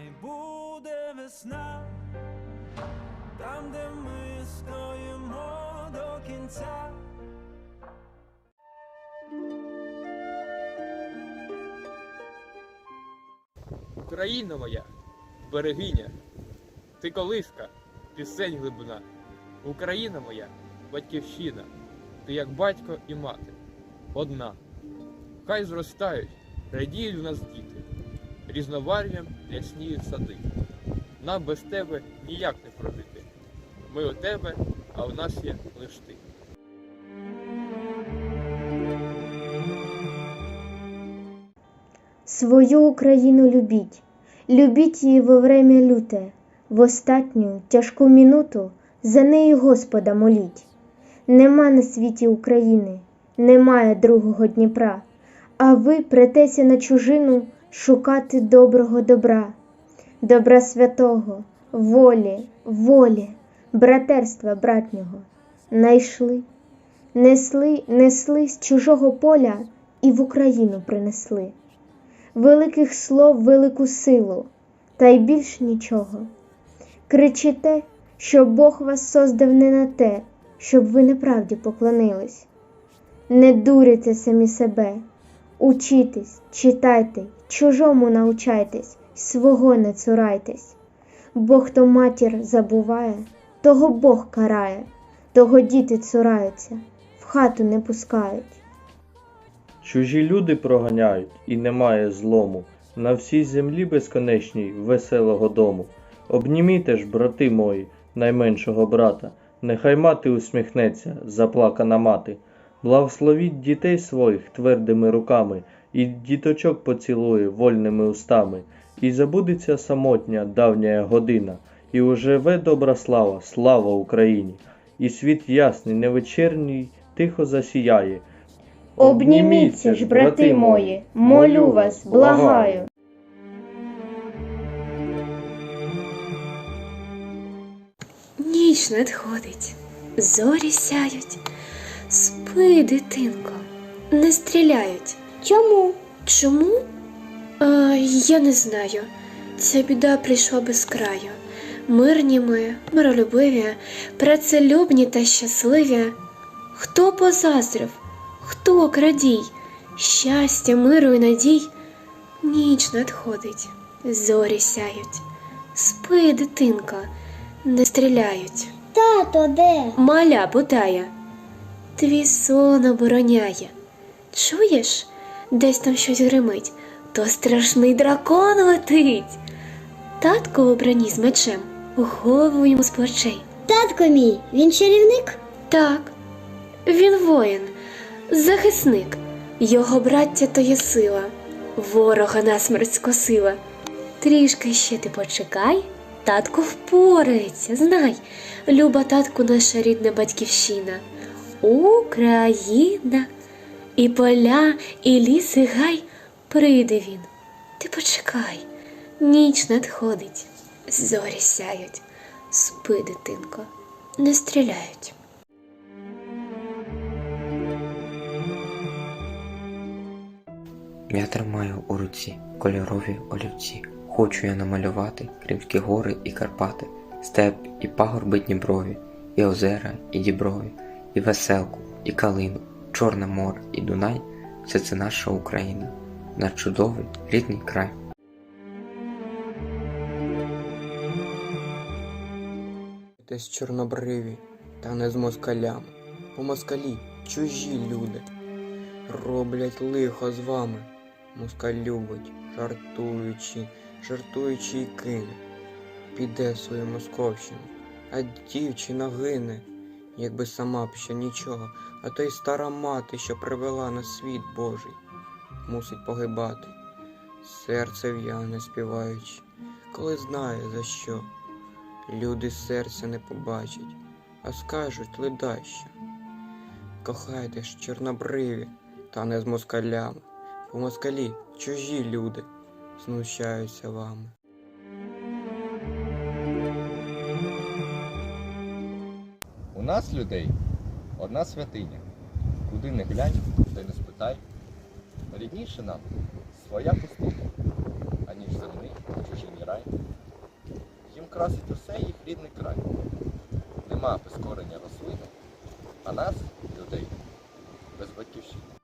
хай буде весна, там, де ми стоїмо до кінця. Україна моя, берегиня, ти колиска, пісень глибина. Україна моя, батьківщина, ти як батько і мати, одна. Хай зростають, радіють в нас діти, різновар'ям рясніють сади. Нам без тебе ніяк не прожити. Ми у тебе, а у нас є лиш ти. Свою Україну любіть, любіть її во время люте, в остатню тяжку минуту за неї Господа моліть. Нема на світі України, немає другого Дніпра, а ви претеся на чужину шукати доброго добра, добра святого, волі, волі, братерства братнього. Найшли, несли, несли з чужого поля і в Україну принесли великих слов велику силу, та й більш нічого. Кричите, що Бог вас создав не на те, щоб ви неправді поклонились. Не дурите самі себе, учітесь, читайте, чужому научайтесь, свого не цурайтесь. Бо хто матір забуває, того Бог карає, того діти цураються, в хату не пускають. Чужі люди проганяють, і немає злому, на всій землі безконечній веселого дому. Обніміте ж, брати мої, найменшого брата, нехай мати усміхнеться, заплакана мати. Благословіть дітей своїх твердими руками, і діточок поцілує вольними устами, і забудеться самотня давня година, і уживе добра слава, слава Україні, і світ ясний, невечерній, тихо засіяє. Обніміться ж, брати мої, молю вас, благаю. Ніч надходить, зорі сяють. Спи, дитинко, не стріляють. Чому? Чому? А, я не знаю. Ця біда прийшла без краю. Мирні ми, миролюбиві, працелюбні та щасливі. Хто позаздрив, хто крадій, щастя, миру і надій. Ніч надходить, зорі сяють. Спи, дитинко, не стріляють. Тато де? Маля питає. Твій сон обороняє. Чуєш, десь там щось гримить, то страшний дракон летить. Татко в обрані з мечем, голову йому з плечей. Татко мій, він чарівник? Так, він воїн, захисник, його браття то є сила, ворога насмерть скосила. Трішки ще ти почекай, татко впорається, знай, люба татку наша рідна батьківщина, Україна, і поля, і ліс, і гай, прийде він. Ти почекай, ніч надходить, зорі сяють, спи, дитинко, не стріляють. Я тримаю у руці кольорові олівці. Хочу я намалювати Кримські гори і Карпати, степ і пагорби Дніпрові, і озера, і діброві, і веселку, і калину, Чорне море і Дунай все це наша Україна, наш чудовий рідний край. Десь чорнобриві, та не з москалями. Бо москалі чужі люди. Роблять лихо з вами. Москаль любить, жартуючи, жартуючи й кине. Піде свою московщину, а дівчина гине, якби сама б ще нічого, а то й стара мати, що привела на світ Божий, мусить погибати. Серце в'яне співаючи, коли знає за що. Люди серця не побачать, а скажуть ледащо. Кохайте ж чорнобриві, та не з москалями, бо москалі чужі люди знущаються вами. Нас людей одна святиня. Куди не глянь, де не спитай. Рідніше нам своя пустиня, аніж земний чужині рай. Їм красить усе їх рідний край. Нема безкорення рослини, а нас, людей, без батьківщини.